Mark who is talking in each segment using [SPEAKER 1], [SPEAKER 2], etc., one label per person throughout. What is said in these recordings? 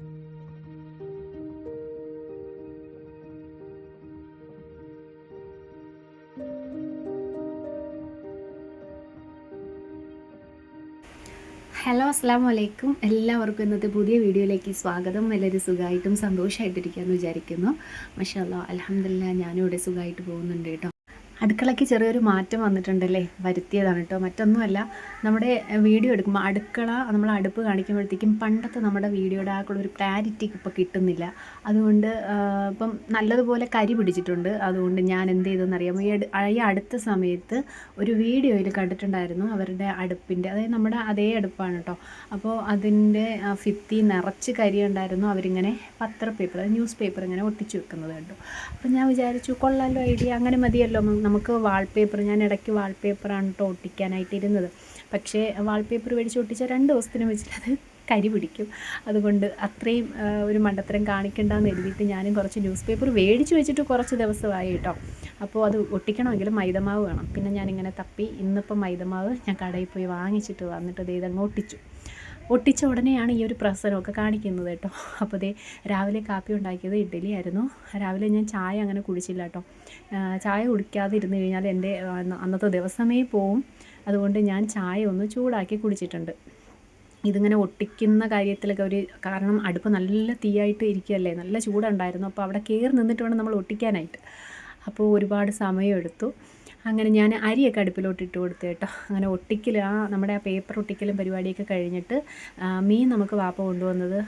[SPEAKER 1] Hello അസ്സാം വലൈക്കും എല്ലാവർക്കും ഇന്നത്തെ പുതിയ വീഡിയോയിലേക്ക് സ്വാഗതം. എല്ലാവരും സുഖമായിട്ടും സന്തോഷമായിട്ടിരിക്കാമെന്ന് വിചാരിക്കുന്നു. മഷാല്ല അലഹമില്ല ഞാനും ഇവിടെ സുഖമായിട്ട് പോകുന്നുണ്ട് കേട്ടോ. അടുക്കളയ്ക്ക് ചെറിയൊരു മാറ്റം വന്നിട്ടുണ്ടല്ലേ? വരുത്തിയതാണ് കേട്ടോ മറ്റൊന്നുമല്ല നമ്മുടെ വീഡിയോ എടുക്കുമ്പോൾ അടുക്കള നമ്മൾ അടുപ്പ് കാണിക്കുമ്പോഴത്തേക്കും പണ്ടത്തെ നമ്മുടെ വീഡിയോയുടെ ആ ഒരു ക്ലാരിറ്റി ഇപ്പോൾ കിട്ടുന്നില്ല. അതുകൊണ്ട് ഇപ്പം നല്ലതുപോലെ കരി പിടിച്ചിട്ടുണ്ട്. അതുകൊണ്ട് ഞാൻ എന്ത് ചെയ്തെന്നറിയാമോ ഈ ഈ അടുത്ത സമയത്ത് ഒരു വീഡിയോയിൽ കണ്ടിട്ടുണ്ടായിരുന്നു അവരുടെ അടുപ്പിന്റെ അതായത് നമ്മുടെ അതേ അടുപ്പാണ് കേട്ടോ അപ്പോൾ അതിന്റെ ഫിത്തി നിറച്ച് കരി ഉണ്ടായിരുന്നു അവരിങ്ങനെ പത്ര പേപ്പർ ന്യൂസ് പേപ്പർ ഇങ്ങനെ ഒട്ടിച്ചു വെക്കുന്നത് കേട്ടോ അപ്പോൾ ഞാൻ വിചാരിച്ചു കൊള്ളാലോ ഐഡിയ അങ്ങനെ മതിയല്ലോ. നമുക്ക് വാൾപേപ്പർ ഞാൻ ഇടയ്ക്ക് വാൾപേപ്പറാണ് കേട്ടോ ഒട്ടിക്കാനായിട്ട് ഇരുന്നത്. പക്ഷേ വാൾപേപ്പർ മേടിച്ച് ഒട്ടിച്ചാൽ രണ്ട് ദിവസത്തിന് വെച്ചിട്ട് അത് കരി പിടിക്കും. അതുകൊണ്ട് അത്രയും ഒരു മണ്ടത്തരം കാണിക്കണ്ടെന്ന് എഴുതിയിട്ട് ഞാനും കുറച്ച് ന്യൂസ് പേപ്പർ മേടിച്ച് വെച്ചിട്ട് കുറച്ച് ദിവസമായി കേട്ടോ അപ്പോൾ അത് ഒട്ടിക്കണമെങ്കിൽ മൈദമാവ് വേണം. പിന്നെ ഞാനിങ്ങനെ തപ്പി ഇന്നിപ്പോൾ മൈദമാവ് ഞാൻ കടയിൽ പോയി വാങ്ങിച്ചിട്ട് വന്നിട്ട് ഇത് ഇതങ്ങ് ഒട്ടിച്ചു. ഒട്ടിച്ച ഉടനെയാണ് ഈ ഒരു പ്രസരമൊക്കെ കാണിക്കുന്നത് കേട്ടോ. അപ്പോൾ ദേ രാവിലെ കാപ്പി ഉണ്ടാക്കിയത് ഇഡ്ഡലി ആയിരുന്നു. രാവിലെ ഞാൻ ചായ അങ്ങനെ കുടിച്ചില്ല കേട്ടോ. ചായ കുടിക്കാതെ ഇരുന്ന് കഴിഞ്ഞാൽ എന്റെ അന്നത്തെ ദിവസമേ പോവും. അതുകൊണ്ട് ഞാൻ ചായ ഒന്ന് ചൂടാക്കി കുടിച്ചിട്ടുണ്ട്. ഇതിങ്ങനെ ഒട്ടിക്കുന്ന കാര്യത്തിലൊക്കെ ഒരു കാരണം അടുപ്പ് നല്ല തീയായിട്ട് ഇരിക്കുകയല്ലേ? നല്ല ചൂടുണ്ടായിരുന്നു. അപ്പോൾ അവിടെ കയറി നിന്നിട്ട് വേണം നമ്മൾ ഒട്ടിക്കാനായിട്ട്. അപ്പോൾ ഒരുപാട് സമയമെടുത്തു. അങ്ങനെ ഞാൻ അരിയൊക്കെ അടുപ്പിലോട്ട് ഇട്ട് കൊടുത്തു കേട്ടോ. അങ്ങനെ ഒട്ടിക്കൽ ആ നമ്മുടെ ആ പേപ്പർ ഒട്ടിക്കലും പരിപാടിയൊക്കെ കഴിഞ്ഞിട്ട് മീൻ നമുക്ക് വാപ്പ കൊണ്ടുവന്നത്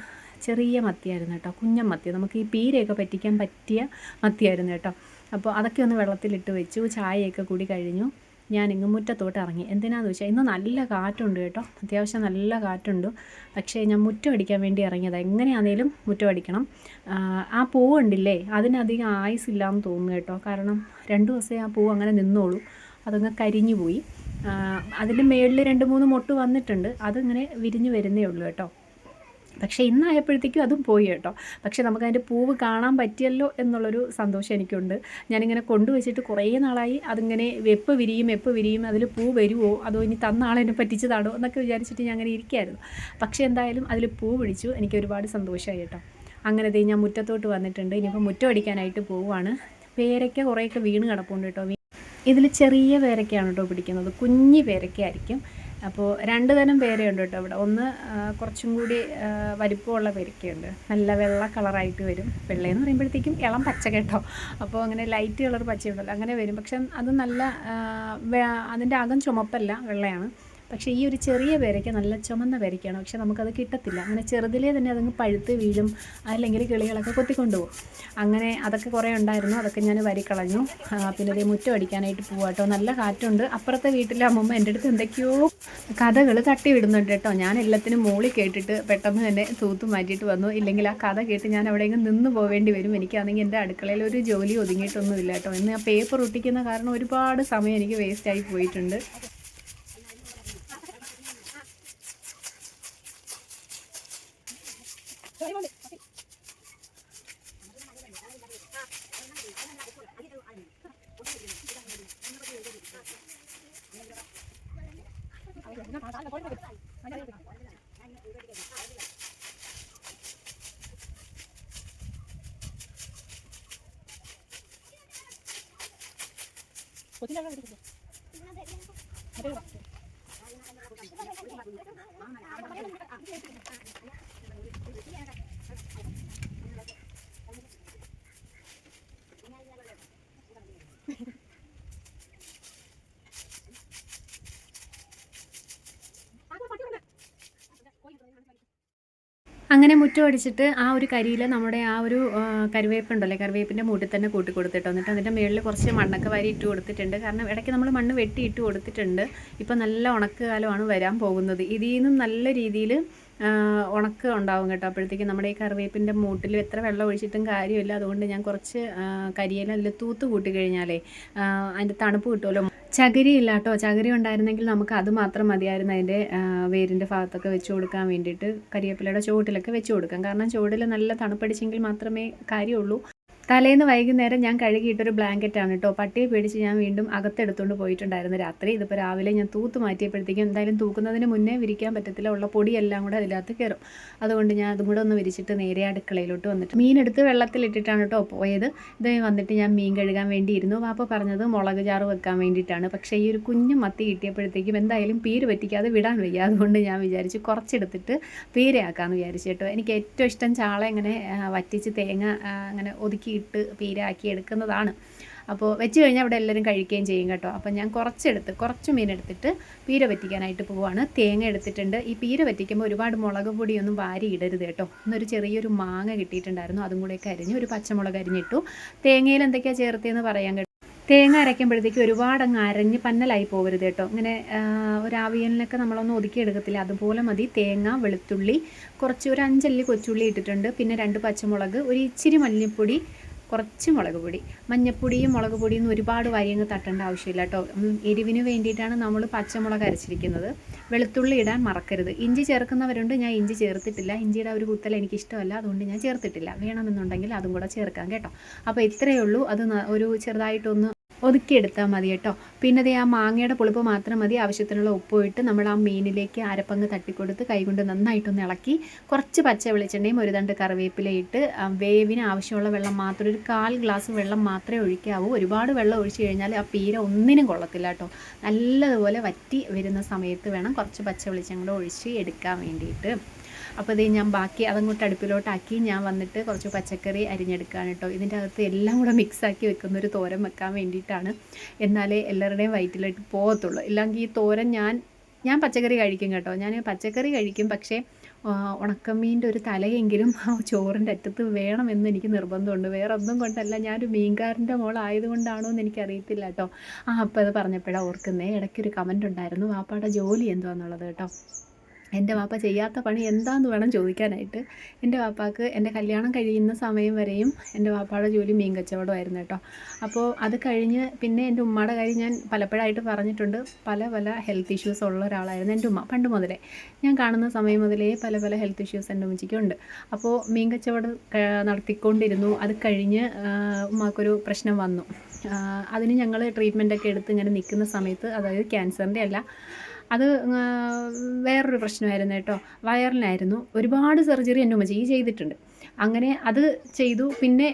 [SPEAKER 1] ചെറിയ മത്തിയായിരുന്നു കേട്ടോ. കുഞ്ഞൻ മത്തി. നമുക്ക് ഈ പീരയൊക്കെ പറ്റിക്കാൻ പറ്റിയ മത്തിയായിരുന്നു കേട്ടോ. അപ്പോൾ അതൊക്കെ ഒന്ന് വെള്ളത്തിലിട്ട് വെച്ചു ചായയൊക്കെ കൂടി കഴിഞ്ഞു. ഞാൻ ഇങ്ങുമുറ്റത്തോട്ട് ഇറങ്ങി എന്തിനാന്ന് വെച്ചാൽ ഇന്ന് നല്ല കാറ്റുണ്ട് കേട്ടോ. അത്യാവശ്യം നല്ല കാറ്റുണ്ട്. പക്ഷേ ഞാൻ മുറ്റം അടിക്കാൻ വേണ്ടി ഇറങ്ങിയത്. എങ്ങനെയാണേലും മുറ്റം അടിക്കണം ആ പൂവ് ഉണ്ടില്ലേ അതിനധികം ആയുസില്ലാന്ന് തോന്നുന്നു കേട്ടോ. കാരണം രണ്ട് ദിവസമേ ആ പൂവ് അങ്ങനെ നിന്നോളൂ. അതങ്ങ് കരിഞ്ഞു പോയി അതിന്റെ മേളിൽ രണ്ട് മൂന്ന് മൊട്ട് വന്നിട്ടുണ്ട്. അതിങ്ങനെ വിരിഞ്ഞു വരുന്നേ ഉള്ളൂ കേട്ടോ. പക്ഷേ ഇന്നായപ്പോഴത്തേക്കും അതും പോയി കേട്ടോ. പക്ഷേ നമുക്ക് അതിന്റെ പൂവ് കാണാൻ പറ്റിയല്ലോ എന്നുള്ളൊരു സന്തോഷം എനിക്കുണ്ട്. ഞാനിങ്ങനെ കൊണ്ടുവച്ചിട്ട് കുറേ നാളായി അതിങ്ങനെ വെപ്പ് വിരിയും വെപ്പ് വിരിയും അതിൽ പൂ വരുമോ അതോ ഇനി തന്ന ആളെന്നെ പറ്റിച്ചതാണോ എന്നൊക്കെ വിചാരിച്ചിട്ട് ഞാൻ അങ്ങനെ ഇരിക്കുകയായിരുന്നു പക്ഷേ എന്തായാലും അതിൽ പൂ പിടിച്ചു എനിക്ക് ഒരുപാട് സന്തോഷമായി കേട്ടോ. അങ്ങനെ ഞാൻ മുറ്റത്തോട്ട് വന്നിട്ടുണ്ട്. ഇനിയിപ്പോൾ മുറ്റം അടിക്കാനായിട്ട് പോവുകയാണ് പേരയ്ക്ക കുറേയൊക്കെ വീണ് കിടപ്പുണ്ട് കേട്ടോ. ഇതിൽ ചെറിയ പേരയ്ക്കയാണ് കേട്ടോ പിടിക്കുന്നത്. കുഞ്ഞി പേരയ്ക്കായിരിക്കും അപ്പോൾ രണ്ട് തരം പേരയുണ്ട് കേട്ടോ ഇവിടെ. ഒന്ന് കുറച്ചും കൂടി വലിപ്പമുള്ള പേരക്കയുണ്ട്. നല്ല വെള്ള കളറായിട്ട് വരും. വെള്ളയെന്ന് പറയുമ്പോഴത്തേക്കും ഇളം പച്ച കേട്ടോ. അപ്പോൾ അങ്ങനെ ലൈറ്റ് കളർ പച്ചയുണ്ടല്ലോ അങ്ങനെ വരും. പക്ഷെ അത് നല്ല അതിന്റെ അകം ചുമപ്പല്ല വെള്ളയാണ്. പക്ഷേ ഈ ഒരു ചെറിയ പേരയ്ക്ക നല്ല ചുമന്ന പേരയ്ക്കാണ്. പക്ഷെ നമുക്കത് കിട്ടത്തില്ല. അങ്ങനെ ചെറുതിലേ തന്നെ അതങ്ങ് പഴുത്ത് വീഴും. അല്ലെങ്കിൽ കിളികളൊക്കെ കൊത്തിക്കൊണ്ടുപോകും. അങ്ങനെ അതൊക്കെ കുറേ ഉണ്ടായിരുന്നു. അതൊക്കെ ഞാൻ വരിക്കളഞ്ഞു. പിന്നെ ഇതേ മുറ്റം അടിക്കാനായിട്ട് പോവാട്ടോ നല്ല കാറ്റുണ്ട്. അപ്പുറത്തെ വീട്ടിലെ അമ്മമ്മ എന്റെ അടുത്ത് എന്തൊക്കെയോ കഥകൾ തട്ടി വിടുന്നുണ്ട് കേട്ടോ. ഞാൻ എല്ലാത്തിനും മോളി കേട്ടിട്ട് പെട്ടെന്ന് തന്നെ തൂത്ത് മാറ്റിയിട്ട് വന്നു. ഇല്ലെങ്കിൽ ആ കഥ കേട്ട് ഞാൻ അവിടെയെങ്കിലും നിന്ന് പോവേണ്ടി വരും. എനിക്കാണെങ്കിൽ എന്റെ അടുക്കളയിൽ ഒരു ജോലി ഒതുങ്ങിയിട്ടൊന്നുമില്ല കേട്ടോ. ഇന്ന് ആ പേപ്പർ ഒട്ടിക്കുന്ന കാരണം ഒരുപാട് സമയം എനിക്ക് വേസ്റ്റായി പോയിട്ടുണ്ട്. കൊച്ചിൻ്റെ അങ്ങനെ മുറ്റം അടിച്ചിട്ട് ആ ഒരു കരിയിൽ നമ്മുടെ ആ ഒരു കരുവേപ്പുണ്ടല്ലേ കരുവേപ്പിന്റെ മൂട്ടിൽ തന്നെ കൂട്ടി കൊടുത്തിട്ട് വന്നിട്ട് അതിന്റെ മുകളിൽ കുറച്ച് മണ്ണൊക്കെ വാരി ഇട്ട് കൊടുത്തിട്ടുണ്ട്. കാരണം ഇടയ്ക്ക് നമ്മൾ മണ്ണ് വെട്ടി ഇട്ട് കൊടുത്തിട്ടുണ്ട്. ഇപ്പം നല്ല ഉണക്ക് കാലമാണ് വരാൻ പോകുന്നത്. ഇതിൽ നിന്നും നല്ല രീതിയിൽ ഉണക്ക് ഉണ്ടാവും കേട്ടോ. അപ്പോഴത്തേക്കും നമ്മുടെ ഈ കറിവേപ്പിന്റെ മൂട്ടിൽ എത്ര വെള്ളം ഒഴിച്ചിട്ടും കാര്യമില്ല. അതുകൊണ്ട് ഞാൻ കുറച്ച് കരിയില അതിൽ തൂത്ത് കൂട്ടി കഴിഞ്ഞാലേ അതിന്റെ തണുപ്പ് കിട്ടുമല്ലോ. ചകിരി ഇല്ല കേട്ടോ ചകിരി ഉണ്ടായിരുന്നെങ്കിൽ നമുക്ക് അത് മാത്രം മതിയായിരുന്നു അതിന്റെ വേരിന്റെ ഭാഗത്തൊക്കെ വെച്ച് കൊടുക്കാൻ വേണ്ടിയിട്ട്. കരിവേപ്പിലയുടെ ചുവട്ടിലൊക്കെ വെച്ച് കൊടുക്കാം. കാരണം ചുവട്ടിൽ നല്ല തണുപ്പടിച്ചെങ്കിൽ മാത്രമേ കാര്യമുള്ളൂ. തലേന്ന് വൈകുന്നേരം ഞാൻ കഴുകിയിട്ടൊരു ബ്ലാങ്കറ്റാണ് കേട്ടോ. പട്ടിയെ പേടിച്ച് ഞാൻ വീണ്ടും അകത്തെടുത്തുകൊണ്ട് പോയിട്ടുണ്ടായിരുന്നു രാത്രി. ഇതിപ്പോൾ രാവിലെ ഞാൻ തൂത്ത് മാറ്റിയപ്പോഴത്തേക്കും എന്തായാലും തൂക്കുന്നതിന് മുന്നേ വിരിക്കാൻ പറ്റത്തില്ല. ഉള്ള പൊടിയെല്ലാം കൂടെ അതിനകത്ത് കയറും അതുകൊണ്ട് ഞാൻ അതും കൂടെ ഒന്ന് വിരിച്ചിട്ട് നേരെ അടുക്കളയിലോട്ട് വന്നിട്ട് മീനെടുത്ത് വെള്ളത്തിലിട്ടിട്ടാണ് കേട്ടോ പോയത്. ഇത് വന്നിട്ട് ഞാൻ മീൻ കഴുകാൻ വേണ്ടിയിരുന്നു. വാപ്പ പറഞ്ഞത് മുളക് ചാറ് വെക്കാൻ വേണ്ടിയിട്ടാണ്. പക്ഷേ ഈ ഒരു കുഞ്ഞു മത്തി കിട്ടിയപ്പോഴത്തേക്കും എന്തായാലും പീര് പറ്റിക്കാതെ വിടാൻ വയ്യ. അതുകൊണ്ട് ഞാൻ വിചാരിച്ചു കുറച്ചെടുത്തിട്ട് പീരയാക്കാമെന്ന് വിചാരിച്ചു കേട്ടോ. എനിക്ക് ഏറ്റവും ഇഷ്ടം ചാള ഇങ്ങനെ വറ്റിച്ച് തേങ്ങ അങ്ങനെ ഒതുക്കി ഇട്ട് പീരാക്കി എടുക്കുന്നതാണ്. അപ്പോൾ വെച്ച് കഴിഞ്ഞാൽ അവിടെ എല്ലാവരും കഴിക്കുകയും ചെയ്യും കേട്ടോ. അപ്പോൾ ഞാൻ കുറച്ചെടുത്ത് കുറച്ച് മീൻ എടുത്തിട്ട് പീര വറ്റിക്കാനായിട്ട് പോവാണ്. തേങ്ങ എടുത്തിട്ടുണ്ട്. ഈ പീര വറ്റിക്കുമ്പോൾ ഒരുപാട് മുളക് പൊടിയൊന്നും വാരി ഇടരുത് കേട്ടോ. ഇന്നൊരു ചെറിയൊരു മാങ്ങ കിട്ടിയിട്ടുണ്ടായിരുന്നു. അതും കൂടെ അരിഞ്ഞ് ഒരു പച്ചമുളക് അരിഞ്ഞിട്ടു. തേങ്ങയിൽ എന്തൊക്കെയാണ് ചേർത്തതെന്ന് പറയാൻ കേട്ടോ. തേങ്ങ അരയ്ക്കുമ്പോഴത്തേക്ക് ഒരുപാട് അങ്ങ് അരഞ്ഞ് പന്നലായി പോകരുത് കേട്ടോ. ഇങ്ങനെ ഒരു ആവിയലിനൊക്കെ നമ്മളൊന്നും ഒതുക്കിയെടുക്കത്തില്ല അതുപോലെ മതി. തേങ്ങ വെളുത്തുള്ളി കുറച്ച് ഒരു അഞ്ചല്ലി കൊച്ചുള്ളി ഇട്ടിട്ടുണ്ട്. പിന്നെ രണ്ട് പച്ചമുളക് ഒരു ഇച്ചിരി മല്ലിപ്പൊടി കുറച്ച് മുളക് പൊടി. മഞ്ഞപ്പൊടിയും മുളക് പൊടിയും ഒരുപാട് വരിയങ്ങ് തട്ടേണ്ട ആവശ്യമില്ല കേട്ടോ. എരിവിന് വേണ്ടിയിട്ടാണ് നമ്മൾ പച്ചമുളക് അരച്ചിരിക്കുന്നത്. വെളുത്തുള്ളി ഇടാൻ മറക്കരുത്. ഇഞ്ചി ചേർക്കുന്നവരുണ്ട് ഞാൻ ഇഞ്ചി ചേർത്തിട്ടില്ല. ഇഞ്ചിയുടെ ഒരു കുത്തൽ എനിക്കിഷ്ടമല്ല അതുകൊണ്ട് ഞാൻ ചേർത്തിട്ടില്ല. വേണമെന്നുണ്ടെങ്കിൽ അതും കൂടെ ചേർക്കാം കേട്ടോ. അപ്പോൾ ഇത്രയേ ഉള്ളൂ. അത് ഒരു ചെറുതായിട്ടൊന്ന് ഒതുക്കിയെടുത്താൽ മതി കേട്ടോ. പിന്നെ അതേ ആ മാങ്ങയുടെ പുളിപ്പ് മാത്രം മതി. ആവശ്യത്തിനുള്ള ഉപ്പ് ഇട്ട് നമ്മൾ ആ മീനിലേക്ക് അരപ്പങ്ങ് തട്ടിക്കൊടുത്ത് കൈകൊണ്ട് നന്നായിട്ടൊന്ന് ഇളക്കി കുറച്ച് പച്ച വെളിച്ചെണ്ണയും ഒരു തണ്ട് കറിവേപ്പിലയിട്ട് വേവിന് ആവശ്യമുള്ള വെള്ളം മാത്രം ഒരു കാൽ ഗ്ലാസ് വെള്ളം മാത്രമേ ഒഴിക്കാവൂ. ഒരുപാട് വെള്ളം ഒഴിച്ചു കഴിഞ്ഞാൽ ആ പീര ഒന്നിനും കൊള്ളത്തില്ല കേട്ടോ. നല്ലതുപോലെ വറ്റി വരുന്ന സമയത്ത് വേണം കുറച്ച് പച്ച വെളിച്ചെണ്ണ ഒഴിച്ച് എടുക്കാൻ വേണ്ടിയിട്ട്. അപ്പോൾ ഇത് ഞാൻ ബാക്കി അതങ്ങോട്ട് അടുപ്പിലോട്ടാക്കി ഞാൻ വന്നിട്ട് കുറച്ച് പച്ചക്കറി അരിഞ്ഞെടുക്കുകയാണ് കേട്ടോ. ഇതിന്റെ അകത്ത് എല്ലാം കൂടെ മിക്സാക്കി വെക്കുന്ന ഒരു തോരൻ വെക്കാൻ വേണ്ടിയിട്ടാണ്. എന്നാലേ എല്ലാവരുടെയും വയറ്റിലോട്ട് പോകത്തുള്ളൂ. ഇല്ലെങ്കിൽ ഈ തോരൻ ഞാൻ ഞാൻ പച്ചക്കറി കഴിക്കും കേട്ടോ. ഞാൻ പച്ചക്കറി കഴിക്കും. പക്ഷേ ഉണക്കമീന്റെ ഒരു തലയെങ്കിലും ആ ചോറിന്റെ അറ്റത്ത് വേണമെന്ന് എനിക്ക് നിർബന്ധമുണ്ട്. വേറെ ഒന്നും കൊണ്ടല്ല. ഞാനൊരു മീൻകാരന്റെ മോളായതുകൊണ്ടാണോ എന്ന് എനിക്കറിയത്തില്ല കേട്ടോ. ആ അപ്പം അത് പറഞ്ഞപ്പോഴാണ് ഓർക്കുന്നേ ഇടയ്ക്കൊരു കമന്റ് ഉണ്ടായിരുന്നു. വാപ്പാടെ ജോലി എന്തുവാന്നുള്ളത് കേട്ടോ. എന്റെ വാപ്പ ചെയ്യാത്ത പണി എന്താന്ന് വേണം ചോദിക്കാനായിട്ട്. എന്റെ വാപ്പാക്ക് എന്റെ കല്യാണം കഴിയുന്ന സമയം വരെയും എന്റെ വാപ്പയുടെ ജോലി മീൻ കച്ചവടമായിരുന്നു കേട്ടോ. അപ്പോൾ അത് കഴിഞ്ഞ് പിന്നെ എന്റെ ഉമ്മയുടെ കാര്യം ഞാൻ പലപ്പോഴായിട്ട് പറഞ്ഞിട്ടുണ്ട്. പല പല ഹെൽത്ത് ഇഷ്യൂസ് ഉള്ള ഒരാളായിരുന്നു എന്റെ ഉമ്മ പണ്ട് മുതലേ. ഞാൻ കാണുന്ന സമയം മുതലേ പല പല ഹെൽത്ത് ഇഷ്യൂസ് എന്റെ ഉമ്മച്ചിക്കുണ്ട്. അപ്പോൾ മീൻ കച്ചവടം നടത്തിക്കൊണ്ടിരുന്നു. അത് കഴിഞ്ഞ് ഉമ്മാക്കൊരു പ്രശ്നം വന്നു. അതിന് ഞങ്ങൾ ട്രീറ്റ്മെന്റൊക്കെ എടുത്ത് ഇങ്ങനെ നിൽക്കുന്ന സമയത്ത് അതായത് ക്യാൻസറിന്റെ അല്ല അത് വേറൊരു പ്രശ്നമായിരുന്നു കേട്ടോ. വയറിനായിരുന്നു ഒരുപാട് സർജറി എന്റെ ഉമ്മച്ചി ചെയ്തിട്ടുണ്ട്. അങ്ങനെ അത് ചെയ്തു. പിന്നെ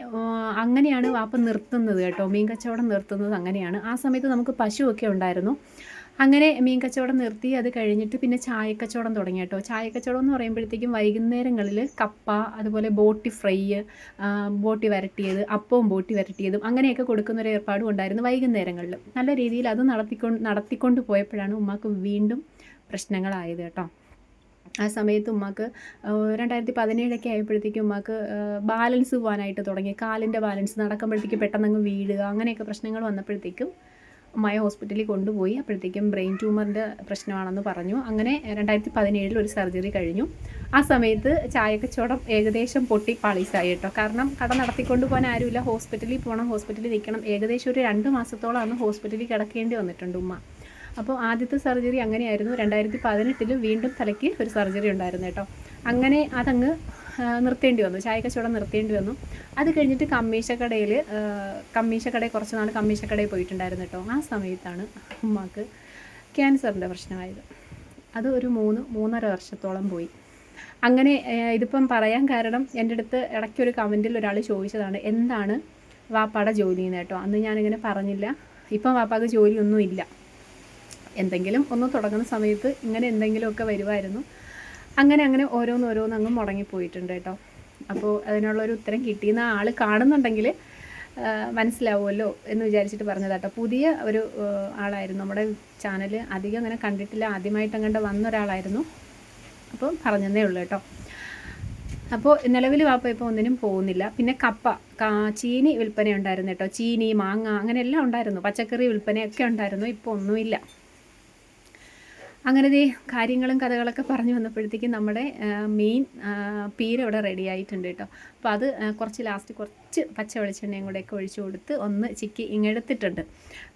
[SPEAKER 1] അങ്ങനെയാണ് വാപ്പ നിർത്തുന്നത് കേട്ടോ. മീൻ കച്ചവടം നിർത്തുന്നത് അങ്ങനെയാണ്. ആ സമയത്ത് നമുക്ക് പശുവൊക്കെ ഉണ്ടായിരുന്നു. അങ്ങനെ മീൻ കച്ചവടം നിർത്തി അത് കഴിഞ്ഞിട്ട് പിന്നെ ചായക്കച്ചവടം തുടങ്ങി കേട്ടോ. ചായക്കച്ചവടം എന്ന് പറയുമ്പോഴത്തേക്കും വൈകുന്നേരങ്ങളിൽ കപ്പ അതുപോലെ ബോട്ടി ഫ്രൈ ബോട്ടി വരട്ടിയത് അപ്പവും ബോട്ടി വരട്ടിയതും അങ്ങനെയൊക്കെ കൊടുക്കുന്ന ഒരു ഏർപ്പാടും ഉണ്ടായിരുന്നു വൈകുന്നേരങ്ങളിൽ. നല്ല രീതിയിൽ അത് നടത്തിക്കൊണ്ട് നടത്തിക്കൊണ്ട് പോയപ്പോഴാണ് ഉമ്മാക്ക് വീണ്ടും പ്രശ്നങ്ങളായത് കേട്ടോ. ആ സമയത്ത് ഉമ്മാക്ക് രണ്ടായിരത്തി പതിനേഴൊക്കെ ആയപ്പോഴത്തേക്കും ഉമ്മാക്ക് ബാലൻസ് പോകാനായിട്ട് തുടങ്ങി. കാലിന്റെ ബാലൻസ് നടക്കുമ്പോഴത്തേക്ക് പെട്ടെന്നങ്ങ് വീഴുക അങ്ങനെയൊക്കെ പ്രശ്നങ്ങൾ വന്നപ്പോഴത്തേക്കും മായ ഹോസ്പിറ്റലിൽ കൊണ്ടുപോയി. അപ്പോഴത്തേക്കും ബ്രെയിൻ ട്യൂമറിന്റെ പ്രശ്നമാണെന്ന് പറഞ്ഞു. അങ്ങനെ രണ്ടായിരത്തി പതിനേഴിൽ ഒരു സർജറി കഴിഞ്ഞു. ആ സമയത്ത് ചായക്കച്ചവടം ഏകദേശം പൊട്ടി പാളീസായി കേട്ടോ. കാരണം കട നടത്തിക്കൊണ്ട് പോകാൻ ആരുമില്ല ഹോസ്പിറ്റലിൽ പോകണം ഹോസ്പിറ്റലിൽ നിൽക്കണം. ഏകദേശം ഒരു രണ്ട് മാസത്തോളം അന്ന് ഹോസ്പിറ്റലിൽ കിടക്കേണ്ടി വന്നിട്ടുണ്ട് ഉമ്മ. അപ്പോൾ ആദ്യത്തെ സർജറി അങ്ങനെയായിരുന്നു. രണ്ടായിരത്തി പതിനെട്ടിൽ വീണ്ടും തലയ്ക്ക് ഒരു സർജറി ഉണ്ടായിരുന്നു കേട്ടോ. അങ്ങനെ അതങ്ങ് നിർത്തേണ്ടി വന്നു. ചായ കച്ചവടം നിർത്തേണ്ടി വന്നു. അത് കഴിഞ്ഞിട്ട് കമ്മീശക്കടയിൽ കമ്മീശക്കടയിൽ കുറച്ച് നാൾ കമ്മീശക്കടയിൽ പോയിട്ടുണ്ടായിരുന്നു കേട്ടോ. ആ സമയത്താണ് അമ്മയ്ക്ക് ക്യാൻസറിന്റെ പ്രശ്നമായത്. അത് ഒരു മൂന്ന് മൂന്നര വർഷത്തോളം പോയി. അങ്ങനെ ഇതിപ്പം പറയാൻ കാരണം എന്റെ അടുത്ത് ഇടയ്ക്കൊരു കമന്റിൽ ഒരാൾ ചോദിച്ചതാണ് എന്താണ് വാപ്പാടെ ജോലി എന്ന് കേട്ടോ. അന്ന് ഞാനിങ്ങനെ പറഞ്ഞില്ല. ഇപ്പം വാപ്പാക്ക് ജോലിയൊന്നും ഇല്ല എന്തെങ്കിലും ഒന്ന് തുടങ്ങുന്ന സമയത്ത് ഇങ്ങനെ എന്തെങ്കിലുമൊക്കെ വരുമായിരുന്നു അങ്ങനെ അങ്ങനെ ഓരോന്നോരോന്ന് ഓരോന്ന് അങ്ങ് മുടങ്ങിപ്പോയിട്ടുണ്ട് കേട്ടോ. അപ്പോൾ അതിനുള്ളൊരു ഉത്തരം കിട്ടിയെന്ന് ആൾ കാണുന്നുണ്ടെങ്കിൽ മനസ്സിലാവുമല്ലോ എന്ന് വിചാരിച്ചിട്ട് പറഞ്ഞതാട്ടോ പുതിയ ഒരു ആളായിരുന്നു. നമ്മുടെ ചാനൽ അധികം അങ്ങനെ കണ്ടിട്ടില്ല. ആദ്യമായിട്ട് അങ്ങോട്ട് വന്ന ഒരാളായിരുന്നു. അപ്പോൾ പറഞ്ഞതേ ഉള്ളൂ കേട്ടോ. അപ്പോൾ നിലവിൽ വാപ്പ ഇപ്പോൾ ഒന്നിനും പോകുന്നില്ല. പിന്നെ കപ്പ കാ ചീനി വിൽപ്പന ഉണ്ടായിരുന്നു കേട്ടോ. ചീനി മാങ്ങ അങ്ങനെ എല്ലാം ഉണ്ടായിരുന്നു. പച്ചക്കറി വിൽപ്പനയൊക്കെ ഉണ്ടായിരുന്നു. ഇപ്പോൾ ഒന്നുമില്ല. അങ്ങനെ ദേ കാര്യങ്ങളും കഥകളൊക്കെ പറഞ്ഞു വന്നപ്പോഴത്തേക്കും നമ്മുടെ മെയിൻ പീര ഇവിടെ റെഡി ആയിട്ടുണ്ട് കേട്ടോ അപ്പോൾ അത് കുറച്ച് ലാസ്റ്റ് കുറച്ച് പച്ച വെളിച്ചെണ്ണയും കൂടെയൊക്കെ ഒഴിച്ചു കൊടുത്ത് ഒന്ന് ചിക്കി ഇങ്ങെടുത്തിട്ടുണ്ട്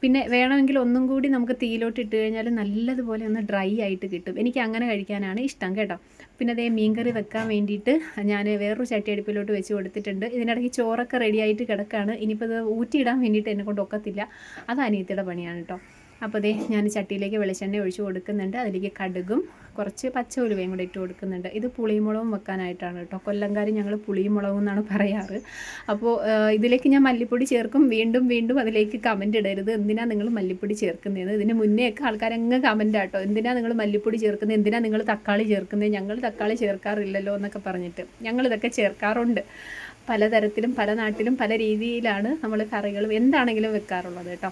[SPEAKER 1] പിന്നെ വേണമെങ്കിൽ ഒന്നും കൂടി നമുക്ക് തീയിലോട്ട് ഇട്ട് കഴിഞ്ഞാൽ നല്ലതുപോലെ ഒന്ന് ഡ്രൈ ആയിട്ട് കിട്ടും. എനിക്ക് അങ്ങനെ കഴിക്കാനാണ് ഇഷ്ടം കേട്ടോ. പിന്നെ അതേ മീൻകറി വെക്കാൻ വേണ്ടിയിട്ട് ഞാൻ വേറൊരു ചട്ടി അടുപ്പിലോട്ട് വെച്ച് കൊടുത്തിട്ടുണ്ട്. ഇതിനിടയ്ക്ക് ചോറൊക്കെ റെഡിയായിട്ട് കിടക്കുകയാണ് ഇനിയിപ്പോൾ ഇത് ഊറ്റിയിടാൻ വേണ്ടിയിട്ട് എന്നെ കൊണ്ട് ഒക്കത്തില്ല. അത് അനിയത്തിയുടെ പണിയാണ് കേട്ടോ അപ്പോൾ ദേ ഞാൻ ചട്ടിയിലേക്ക് വെളിച്ചെണ്ണ ഒഴിച്ച് കൊടുക്കുന്നുണ്ട്. അതിലേക്ക് കടുകും കുറച്ച് പച്ച ഉലുവയും കൂടെ ഇട്ട് കൊടുക്കുന്നുണ്ട്. ഇത് പുളിമുളകും വെക്കാനായിട്ടാണ് കേട്ടോ. കൊല്ലംകാരി ഞങ്ങൾ പുളിമുളകും എന്നാണ് പറയാറ്. അപ്പോൾ ഇതിലേക്ക് ഞാൻ മല്ലിപ്പൊടി ചേർക്കും. വീണ്ടും വീണ്ടും അതിലേക്ക് കമന്റ് ഇടരുത്. എന്തിനാ നിങ്ങൾ മല്ലിപ്പൊടി ചേർക്കുന്നത് ഇതിന് മുന്നേ ഒക്കെ ആൾക്കാരങ്ങ് കമന്റ് ആട്ടോ എന്തിനാ നിങ്ങൾ മല്ലിപ്പൊടി ചേർക്കുന്നത് എന്തിനാ നിങ്ങൾ തക്കാളി ചേർക്കുന്നത് ഞങ്ങൾ തക്കാളി ചേർക്കാറില്ലല്ലോ എന്നൊക്കെ പറഞ്ഞിട്ട്. ഞങ്ങളിതൊക്കെ ചേർക്കാറുണ്ട്. പലതരത്തിലും പല നാട്ടിലും പല രീതിയിലാണ് നമ്മൾ കറികളും എന്താണെങ്കിലും വെക്കാറുള്ളത് കേട്ടോ.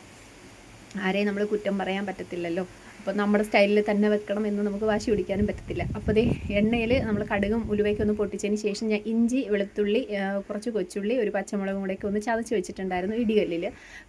[SPEAKER 1] ആരെയും നമ്മൾ കുറ്റം പറയാൻ പറ്റത്തില്ലല്ലോ. അപ്പോൾ നമ്മുടെ സ്റ്റൈലിൽ തന്നെ വെക്കണം എന്ന് നമുക്ക് വാശി പിടിക്കാനും പറ്റത്തില്ല. അപ്പോൾ അതേ എണ്ണയിൽ നമ്മൾ കടുകും ഉലുവയ്ക്ക് ഒന്ന് പൊട്ടിച്ചതിന് ശേഷം ഞാൻ ഇഞ്ചി വെളുത്തുള്ളി കുറച്ച് കൊച്ചുള്ളി ഒരു പച്ചമുളകും കൂടെയൊക്കെ ഒന്ന് ചതച്ച് വെച്ചിട്ടുണ്ടായിരുന്നു ഇടികല്ലിൽ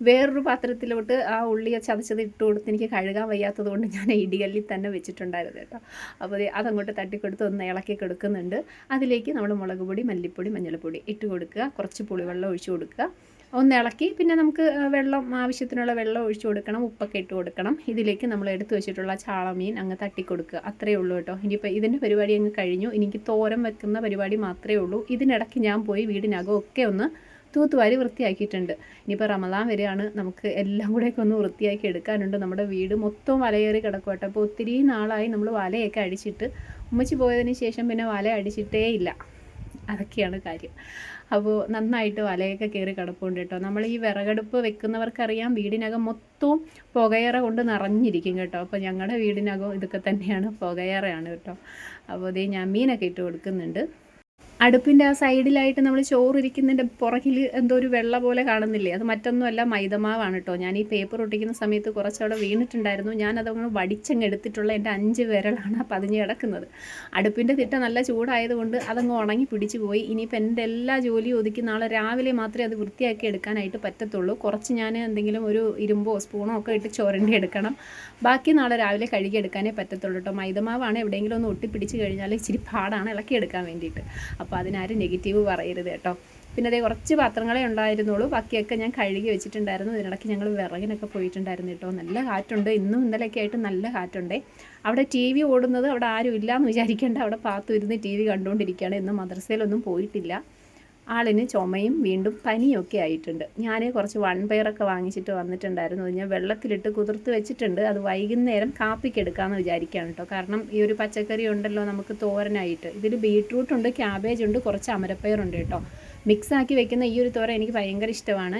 [SPEAKER 1] വേറൊരു പാത്രത്തിലോട്ട് ആ ഉള്ളി ചതച്ചത് ഇട്ട് കൊടുത്ത് എനിക്ക് കഴുകാൻ വയ്യാത്തത് കൊണ്ട് ഞാൻ ഇടികല്ലിൽ തന്നെ വെച്ചിട്ടുണ്ടായിരുന്നു കേട്ടോ. അപ്പോൾ അതങ്ങോട്ട് തട്ടിക്കൊടുത്ത് ഒന്ന് ഇളക്കി കൊടുക്കുന്നുണ്ട്. അതിലേക്ക് നമ്മൾ മുളക് പൊടി മല്ലിപ്പൊടി മഞ്ഞൾപ്പൊടി ഇട്ട് കൊടുക്കുക. കുറച്ച് പുളിവെള്ളം ഒഴിച്ച് കൊടുക്കുക. ഒന്ന് ഇളക്കി പിന്നെ നമുക്ക് വെള്ളം ആവശ്യത്തിനുള്ള വെള്ളം ഒഴിച്ചു കൊടുക്കണം ഉപ്പൊക്കെ ഇട്ട് കൊടുക്കണം. ഇതിലേക്ക് നമ്മൾ എടുത്തു വെച്ചിട്ടുള്ള ചാളമീൻ അങ്ങ് തട്ടി കൊടുക്കുക അത്രയേ ഉള്ളൂ കേട്ടോ. ഇനിയിപ്പോൾ ഇതിന്റെ പരിപാടി അങ്ങ് കഴിഞ്ഞു. എനിക്ക് തോരം വെക്കുന്ന പരിപാടി മാത്രമേ ഉള്ളൂ. ഇതിനിടയ്ക്ക് ഞാൻ പോയി വീടിനകം ഒക്കെ ഒന്ന് തൂത്തുവാരി വൃത്തിയാക്കിയിട്ടുണ്ട്. ഇനിയിപ്പോൾ റമദാൻ വരെയാണ് നമുക്ക് എല്ലാം കൂടെയൊക്കെ ഒന്ന് വൃത്തിയാക്കി എടുക്കാനുണ്ട്. നമ്മുടെ വീട് മൊത്തം വലയേറി കിടക്കും കേട്ടോ. അപ്പോൾ ഒത്തിരി നാളായി നമ്മൾ വലയൊക്കെ അടിച്ചിട്ട് ഉമ്മച്ചി പോയതിന് ശേഷം പിന്നെ വല അടിച്ചിട്ടേ ഇല്ല. അതൊക്കെയാണ് കാര്യം. അപ്പോൾ നന്നായിട്ട് വലയൊക്കെ കയറി കിടപ്പുണ്ട് കേട്ടോ. നമ്മൾ ഈ വിറകടുപ്പ് വെക്കുന്നവർക്കറിയാം വീടിനകം മൊത്തവും പുകയറ കൊണ്ട് നിറഞ്ഞിരിക്കും കേട്ടോ. അപ്പോൾ ഞങ്ങളുടെ വീടിനകം ഇതൊക്കെ തന്നെയാണ് പുകയറയാണ് കേട്ടോ. അപ്പോൾ ഇതേ ഞാൻ മീനൊക്കെ ഇട്ട് കൊടുക്കുന്നുണ്ട്. അടുപ്പിന്റെ ആ സൈഡിലായിട്ട് നമ്മൾ ചോറിരിക്കുന്നതിന്റെ പുറകിൽ എന്തോ ഒരു വെള്ള പോലെ കാണുന്നില്ലേ? അത് മറ്റൊന്നുമല്ല മൈദമാവാണ് കേട്ടോ ഞാൻ ഈ പേപ്പർ ഒട്ടിക്കുന്ന സമയത്ത് കുറച്ചവിടെ വീണിട്ടുണ്ടായിരുന്നു. ഞാൻ അതങ്ങനെ വടിച്ചങ്ങ് എടുത്തിട്ടുള്ള എന്റെ അഞ്ച് വിരലാണ് പതിഞ്ഞ് കിടക്കുന്നത്. അടുപ്പിന്റെ തിട്ട നല്ല ചൂടായതുകൊണ്ട് അതങ്ങ് ഉണങ്ങി പിടിച്ചു പോയി. ഇനിയിപ്പോൾ എന്റെ എല്ലാ ജോലിയും ഒതുക്കി നാളെ രാവിലെ മാത്രമേ അത് വൃത്തിയാക്കി എടുക്കാനായിട്ട് പറ്റത്തുള്ളൂ. കുറച്ച് ഞാൻ എന്തെങ്കിലും ഒരു ഇരുമ്പോ സ്പൂണോ ഒക്കെ ഇട്ട് ചോരണ്ടി എടുക്കണം. ബാക്കി നാളെ രാവിലെ കഴുകി എടുക്കാനേ പറ്റത്തുള്ളൂ കേട്ടോ മൈദമാവാണ് എവിടെയെങ്കിലും ഒന്ന് ഒട്ടിപ്പിടിച്ച് കഴിഞ്ഞാൽ ഇച്ചിരി പാടാണ് ഇളക്കി എടുക്കാൻ വേണ്ടിയിട്ട്. അപ്പോൾ അതിനാരും നെഗറ്റീവ് പറയരുത് കേട്ടോ. പിന്നെ അതേ കുറച്ച് പാത്രങ്ങളെ ഉണ്ടായിരുന്നുള്ളൂ. ബാക്കിയൊക്കെ ഞാൻ കഴുകി വെച്ചിട്ടുണ്ടായിരുന്നു. ഇതിനിടയ്ക്ക് ഞങ്ങൾ വിറകിനൊക്കെ പോയിട്ടുണ്ടായിരുന്നു കേട്ടോ. നല്ല കാറ്റുണ്ട്. ഇന്നും ഇന്നലെയൊക്കെ ആയിട്ട് നല്ല കാറ്റുണ്ട്. അവിടെ ടി വി ഓടുന്നത് അവിടെ ആരും ഇല്ല എന്ന് വിചാരിക്കേണ്ട. അവിടെ പാത്തു ഇരുന്ന് ടി വി കണ്ടുകൊണ്ടിരിക്കുകയാണ്. ഇന്ന് മദ്രസയിലൊന്നും പോയിട്ടില്ല. ആളിന് ചുമയും വീണ്ടും പനിയൊക്കെ ആയിട്ടുണ്ട്. ഞാൻ കുറച്ച് വൺപയറൊക്കെ വാങ്ങിച്ചിട്ട് വന്നിട്ടുണ്ടായിരുന്നു. ഞാൻ വെള്ളത്തിലിട്ട് കുതിർത്ത് വെച്ചിട്ടുണ്ട്. അത് വൈകുന്നേരം കാപ്പിക്ക് എടുക്കാമെന്ന് വിചാരിക്കുകയാണ് കേട്ടോ കാരണം ഈ ഒരു പച്ചക്കറി ഉണ്ടല്ലോ നമുക്ക് തോരനായിട്ട്. ഇതിൽ ബീട്രൂട്ട് ഉണ്ട് ക്യാബേജ് ഉണ്ട് കുറച്ച് അമരപ്പയറുണ്ട് കേട്ടോ മിക്സാക്കി വെക്കുന്ന ഈ ഒരു തോര എനിക്ക് ഭയങ്കര ഇഷ്ടമാണ്.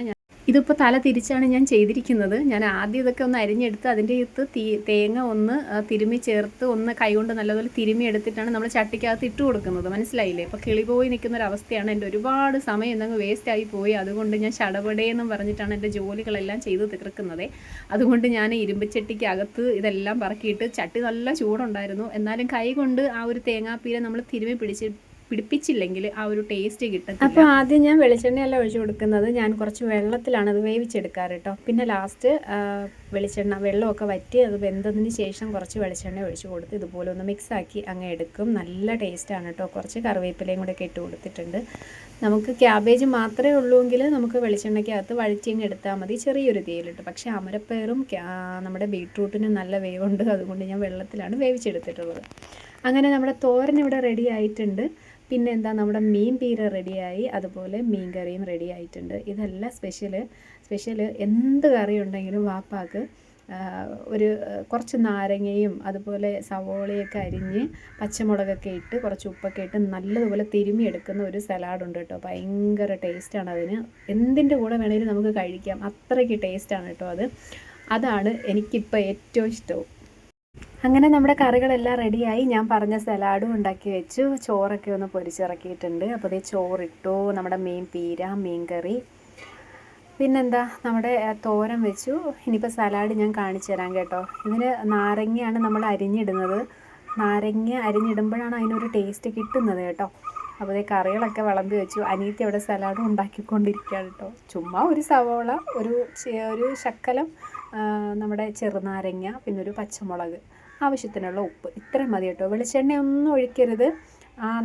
[SPEAKER 1] ഇതിപ്പോൾ തല തിരിച്ചാണ് ഞാൻ ചെയ്തിരിക്കുന്നത്. ഞാൻ ആദ്യം ഇതൊക്കെ ഒന്ന് അരിഞ്ഞെടുത്ത് അതിന്റെ അകത്ത് തീ തേങ്ങ ഒന്ന് തിരുമ്മി ചേർത്ത് ഒന്ന് കൈകൊണ്ട് നല്ലതുപോലെ തിരുമ്മി എടുത്തിട്ടാണ് നമ്മൾ ചട്ടിക്കകത്ത് ഇട്ട് കൊടുക്കുന്നത്. മനസ്സിലായില്ലേ? ഇപ്പോൾ കിളി പോയി നിൽക്കുന്ന ഒരു അവസ്ഥയാണ്. എന്റെ ഒരുപാട് സമയം എന്നങ്ങ് വേസ്റ്റ് ആയി പോയി. അതുകൊണ്ട് ഞാൻ ചടപടേന്നും പറഞ്ഞിട്ടാണ് എന്റെ ജോലികളെല്ലാം ചെയ്ത് തീർക്കുന്നത്. അതുകൊണ്ട് ഞാൻ ഇരുമ്പച്ചട്ടിക്ക് അകത്ത് ഇതെല്ലാം പറക്കിയിട്ട് ചട്ടി നല്ല ചൂടുണ്ടായിരുന്നു. എന്നാലും കൈ കൊണ്ട് ആ ഒരു തേങ്ങാപ്പീര നമ്മൾ തിരുമ്മി പിടിച്ച് പിടിപ്പിച്ചില്ലെങ്കിൽ ആ ഒരു ടേസ്റ്റ് കിട്ടും അപ്പോൾ ആദ്യം ഞാൻ വെളിച്ചെണ്ണയല്ല ഒഴിച്ചു കൊടുക്കുന്നത്. ഞാൻ കുറച്ച് വെള്ളത്തിലാണ് അത് വേവിച്ചെടുക്കാറ് കേട്ടോ പിന്നെ ലാസ്റ്റ് വെളിച്ചെണ്ണ വെള്ളമൊക്കെ വറ്റി അത് വെന്തതിന് ശേഷം കുറച്ച് വെളിച്ചെണ്ണ ഒഴിച്ചു കൊടുത്ത് ഇതുപോലെ ഒന്ന് മിക്സാക്കി അങ്ങ് എടുക്കും. നല്ല ടേസ്റ്റാണ് കേട്ടോ കുറച്ച് കറിവേപ്പിലയും കൂടെ ഒക്കെ ഇട്ട് കൊടുത്തിട്ടുണ്ട്. നമുക്ക് ക്യാബേജ് മാത്രമേ ഉള്ളൂവെങ്കിൽ നമുക്ക് വെളിച്ചെണ്ണയ്ക്കകത്ത് വഴിച്ചിങ്ങ് എടുത്താൽ മതി. ചെറിയൊരു തീയിലിട്ട് പക്ഷേ അമരപ്പയറും നമ്മുടെ ബീട്രൂട്ടിന് നല്ല വേവുണ്ട്. അതുകൊണ്ട് ഞാൻ വെള്ളത്തിലാണ് വേവിച്ചെടുത്തിട്ടുള്ളത്. അങ്ങനെ നമ്മുടെ തോരൻ ഇവിടെ റെഡി ആയിട്ടുണ്ട്. പിന്നെ എന്താ നമ്മുടെ മീൻ പീര റെഡിയായി അതുപോലെ മീൻ കറിയും റെഡി ആയിട്ടുണ്ട് ഇതല്ല സ്പെഷ്യൽ സ്പെഷ്യൽ എന്ത് കറി ഉണ്ടെങ്കിലും വാപ്പാക്ക് ഒരു കുറച്ച് നാരങ്ങയും അതുപോലെ സവോളയൊക്കെ അരിഞ്ഞ് പച്ചമുളകൊക്കെ ഇട്ട് കുറച്ച് ഉപ്പൊക്കെ ഇട്ട് നല്ലതുപോലെ തിരുമ്മി എടുക്കുന്ന ഒരു സലാഡുണ്ട് കേട്ടോ. ഭയങ്കര ടേസ്റ്റാണ് അതിന്. എന്തിന്റെ കൂടെ വേണമെങ്കിലും നമുക്ക് കഴിക്കാം. അത്രയ്ക്ക് ടേസ്റ്റാണ് കേട്ടോ അത്. അതാണ് എനിക്കിപ്പോൾ ഏറ്റവും ഇഷ്ടവും. അങ്ങനെ നമ്മുടെ കറികളെല്ലാം റെഡിയായി. ഞാൻ പറഞ്ഞ സലാഡും ഉണ്ടാക്കി വെച്ചു. ചോറൊക്കെ ഒന്ന് പൊരിച്ചിറക്കിയിട്ടുണ്ട്. അപ്പോൾ ഈ ചോറിട്ടു. നമ്മുടെ മീൻ പീര മീൻ കറി. പിന്നെന്താ? നമ്മുടെ തോരൻ വെച്ചു. ഇനിയിപ്പോൾ സലാഡ് ഞാൻ കാണിച്ചു തരാം കേട്ടോ. ഇതിന് നാരങ്ങയാണ് നമ്മൾ അരിഞ്ഞിടുന്നത്. നാരങ്ങ അരിഞ്ഞിടുമ്പോഴാണ് അതിനൊരു ടേസ്റ്റ് കിട്ടുന്നത് കേട്ടോ. അപ്പോൾ ഈ കറികളൊക്കെ വിളമ്പി വെച്ചു. അനിയത്തി അവിടെ സലാഡ് ഉണ്ടാക്കിക്കൊണ്ടിരിക്കുകയാണ് കേട്ടോ. ചുമ്മാ ഒരു സവോള ഒരു ഒരു ശക്കലം നമ്മുടെ ചെറുനാരങ്ങ പിന്നെ ഒരു പച്ചമുളക്. ആവശ്യത്തിനുള്ള ഉപ്പ്. ഇത്രയും മതി കേട്ടോ. വെളിച്ചെണ്ണ ഒന്നും ഒഴിക്കരുത്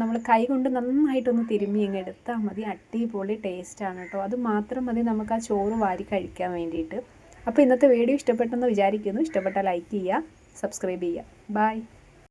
[SPEAKER 1] നമ്മൾ കൈ കൊണ്ട് നന്നായിട്ടൊന്ന് തിരുമ്മി ഇങ്ങ് എടുത്താൽ മതി. അടിപൊളി ടേസ്റ്റാണ് കേട്ടോ. അത് മാത്രം മതി നമുക്ക് ആ ചോറ് വാരി കഴിക്കാൻ വേണ്ടിയിട്ട്. അപ്പോൾ ഇന്നത്തെ വീഡിയോ ഇഷ്ടപ്പെട്ടെന്ന് വിചാരിക്കുന്നു. ഇഷ്ടപ്പെട്ടാൽ ലൈക്ക് ചെയ്യുക സബ്സ്ക്രൈബ് ചെയ്യുക. ബായ്